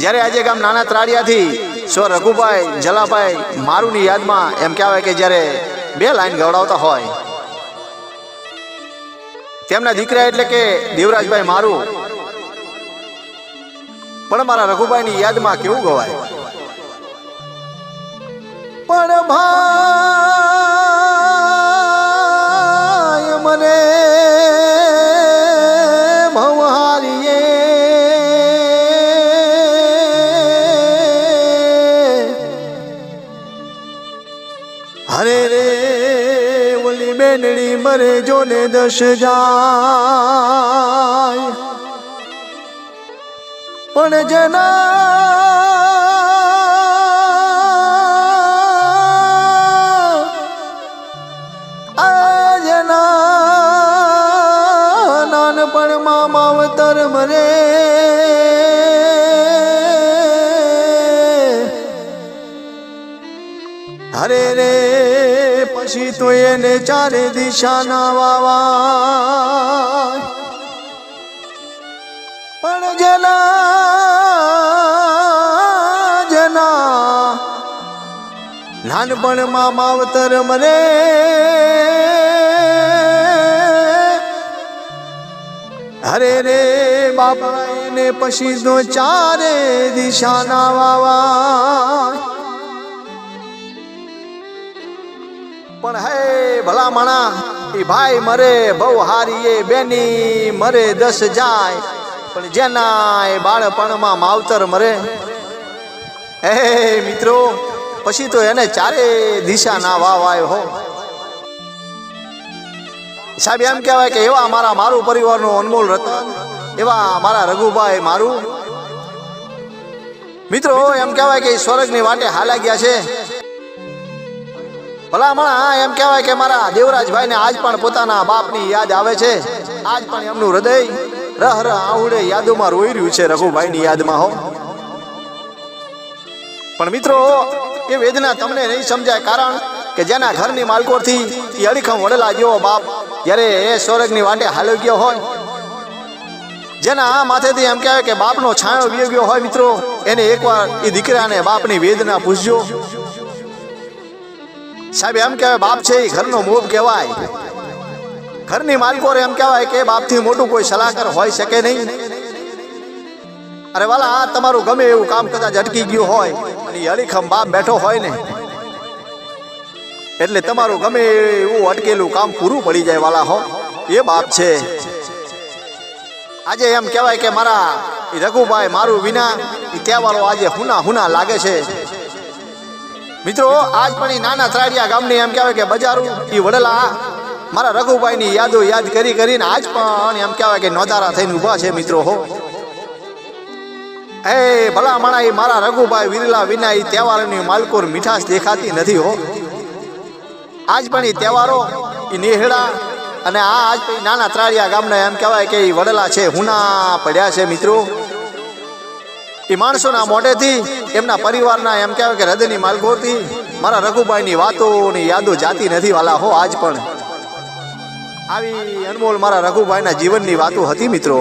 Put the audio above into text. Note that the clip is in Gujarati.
જ્યારે આજે ગામ નાના ત્રાડિયાથી સ્વ રઘુભાઈ જલાભાઈ મારુની યાદમાં એમ કહેવાય કે જ્યારે બે લાઈન ગવડાવતા હોય. તેમના દીકરા એટલે કે દેવરાજભાઈ મારું. પણ મારા રઘુભાઈની યાદમાં કેવું ગવાય? પણ ભાઈ હરે રે ઓલી બેનડી મરે જોને દશ જાય. પણ જેના આજના નાનપણમાં માવતર મરે હરે રે, પછી તો એને ચારે દિશાના વાવા પણ જલા જના નાનપણમાં માવતર મરે, હરે રે બાપા એને પછી તો ચારે દિશાના વાવા પણ હે ભલા માણા એ ભાઈ મરે, બહુ હારી એ બેની મરે, દસ જાય. પણ જેના એ બાળપણમાં માવતર મરે. હે મિત્રો, પછી તો એને ચારે દિશા ના વાવાય હો. સાહેબ, એમ કહેવાય કે એવા મારા મારું પરિવારનું અનમોલ રતન, એવા મારા રઘુભાઈ મારું. મિત્રો, એમ કહેવાય કે સ્વર્ગની વાટે હાલા ગયા છે. ભલામણા એમ કહેવાય કે મારા દેવરાજભાઈને આજ પણ પોતાના બાપની યાદ આવે છે. આજ પણ એમનું હૃદય રહ રહ આહુડે યાદોમાં રોઈ રહ્યું છે રઘુભાઈની યાદમાં હો. પણ મિત્રો, એ વેદના તમને નહીં સમજાય કારણ કે જેના ઘરની માલકોરથી એ અડીખમ વડેલા જેવો બાપ જ્યારે એ સ્વર્ગની વાટે હાલો ગયો હોય. જેના આ માથેથી એમ કહેવાય કે બાપનો છાંયો વીયો ગયો હોય મિત્રો, એને એકવાર એ દીકરાને બાપની વેદના પૂછજો. સાહેબ, એમ કહેવાય, બાપ છે એ ઘરનો મોભ કહેવાય. ઘરની માલકો એમ કહેવાય કે બાપથી મોટું કોઈ સલાહકાર હોઈ શકે નહીં. અરે વાલા, આ તમારું ગમે એવું કામ કદાચ અટકી ગયું હોય અને એ અડીખમ બાપ બેઠો હોય ને. એટલે તમારું ગમે એવું અટકેલું કામ પૂરું પડી જાય વાલા હો. એ બાપ છે. આજે એમ કહેવાય કે મારા રઘુભાઈ મારું વિના તહેવારો આજે હુના હુના લાગે છે. મિત્રો, આજ પણ નાના ત્રાડિયા ગામની એમ કહેવાય કે બજારું એ વડલા, મારા રઘુભાઈની યાદો યાદ કરી કરીને આજ પણ એમ કહેવાય કે નોંધારા થઈને ઊભા છે મિત્રો, હો. એ ભલા માણા એ મારા રઘુભાઈ વિરલા વિના એ તહેવારોની માલકોર મીઠાશ દેખાતી નથી, હો. આજ પણ એ તહેવારો એ નેહડા અને આ આજ નાના ત્રાડિયા ગામના એમ કહેવાય કે એ વડલા છે, હુના પડ્યા છે મિત્રો. એ માણસોના મોઢેથી એમના પરિવારના એમ કહેવાય કે હૃદયની માલગોરથી મારા રઘુભાઈની વાતોની યાદો જાતી નથી વાલા હો આજ પણ. આવી અનમોલ મારા રઘુભાઈના જીવનની વાતો હતી મિત્રો.